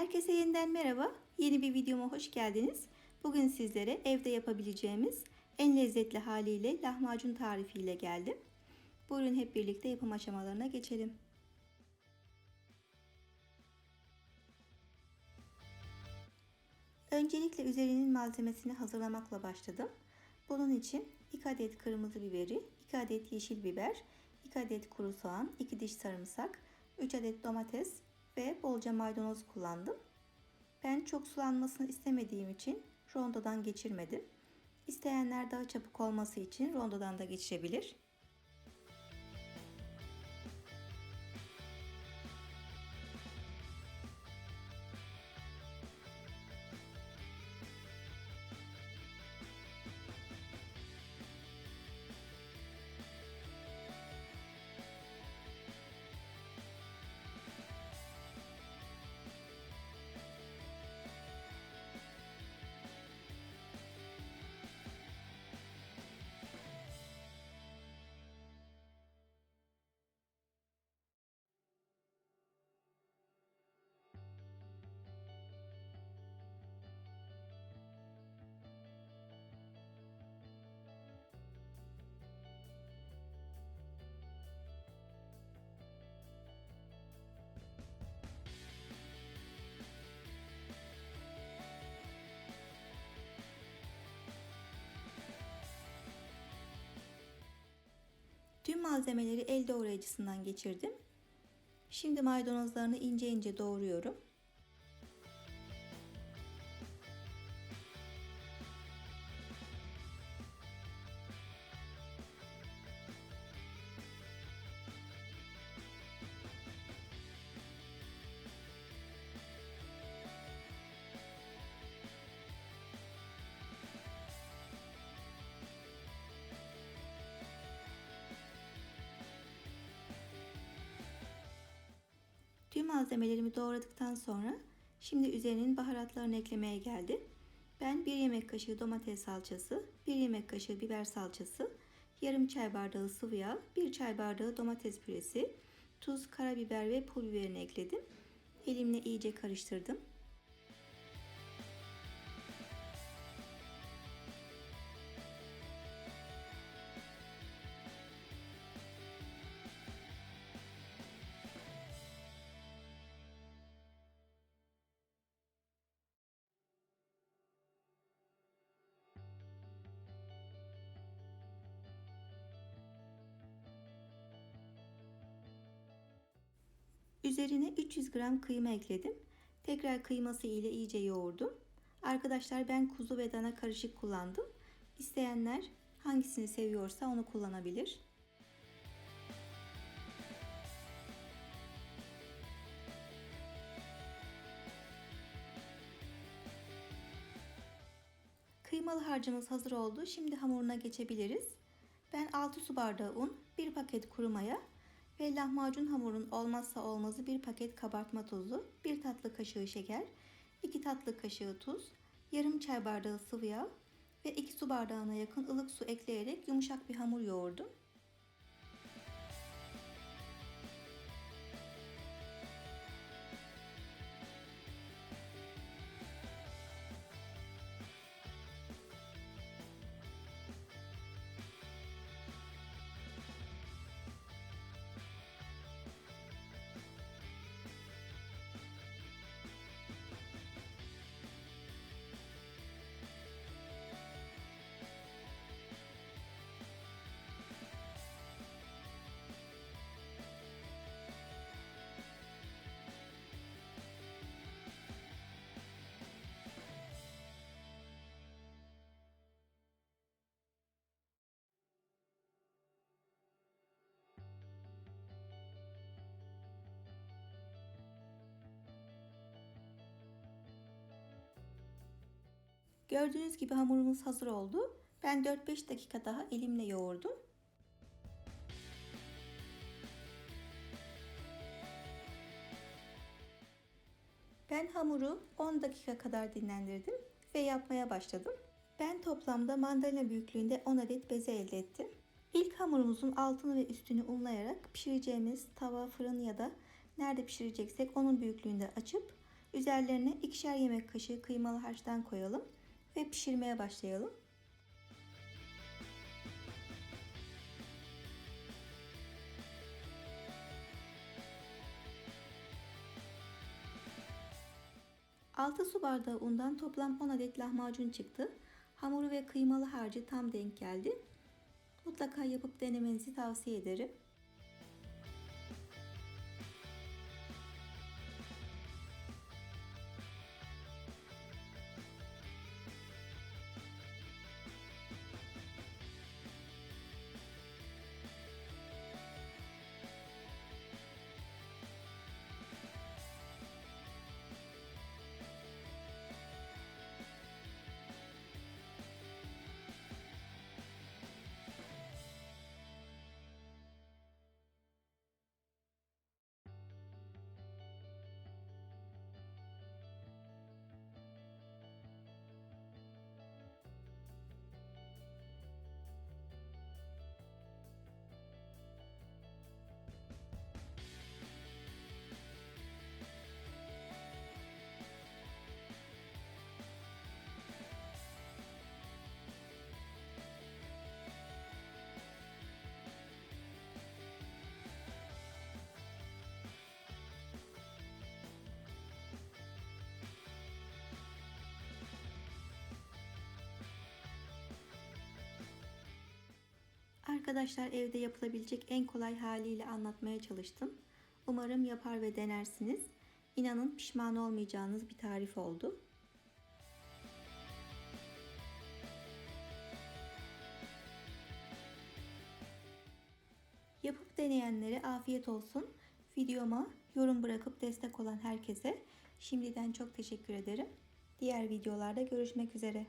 Herkese yeniden merhaba. Yeni bir videoma hoş geldiniz. Bugün sizlere evde yapabileceğimiz en lezzetli haliyle lahmacun tarifiyle geldim. Buyurun hep birlikte yapım aşamalarına geçelim. Öncelikle üzerinin malzemesini hazırlamakla başladım. Bunun için 2 adet kırmızı biberi, 2 adet yeşil biber, 2 adet kuru soğan, 2 diş sarımsak, 3 adet domates ve bolca maydanoz kullandım. Ben çok sulanmasını istemediğim için rondodan geçirmedim. İsteyenler daha çabuk olması için rondodan da geçirebilir. Tüm malzemeleri el doğrayıcısından geçirdim. Şimdi maydanozlarını ince ince doğruyorum. Tüm malzemelerimi doğradıktan sonra şimdi üzerinin baharatlarını eklemeye geldi. Ben 1 yemek kaşığı domates salçası, 1 yemek kaşığı biber salçası, yarım çay bardağı sıvı yağ, 1 çay bardağı domates püresi, tuz, karabiber ve pul biberini ekledim. Elimle iyice karıştırdım. Üzerine 300 gram kıyma ekledim. Tekrar kıyması ile iyice yoğurdum. Arkadaşlar ben kuzu ve dana karışık kullandım. İsteyenler hangisini seviyorsa onu kullanabilir. Kıymalı harcımız hazır oldu. Şimdi hamuruna geçebiliriz. Ben 6 su bardağı un, 1 paket kuru maya, ve lahmacun hamurun olmazsa olmazı bir paket kabartma tozu, bir tatlı kaşığı şeker, 2 tatlı kaşığı tuz, yarım çay bardağı sıvı yağ ve 2 su bardağına yakın ılık su ekleyerek yumuşak bir hamur yoğurdum. Gördüğünüz gibi hamurumuz hazır oldu. Ben 4-5 dakika daha elimle yoğurdum. Ben hamuru 10 dakika kadar dinlendirdim ve yapmaya başladım. Ben toplamda mandalina büyüklüğünde 10 adet beze elde ettim. İlk hamurumuzun altını ve üstünü unlayarak pişireceğimiz tava, fırın ya da nerede pişireceksek onun büyüklüğünde açıp Üzerlerine ikişer yemek kaşığı kıymalı harçtan koyalım ve pişirmeye başlayalım. Altı su bardağı undan toplam 10 adet lahmacun çıktı. Hamuru ve kıymalı harcı tam denk geldi. Mutlaka yapıp denemenizi tavsiye ederim. Arkadaşlar evde yapılabilecek en kolay haliyle anlatmaya çalıştım. Umarım yapar ve denersiniz. İnanın pişman olmayacağınız bir tarif oldu. Yapıp deneyenlere afiyet olsun. Videoma yorum bırakıp destek olan herkese şimdiden çok teşekkür ederim. Diğer videolarda görüşmek üzere.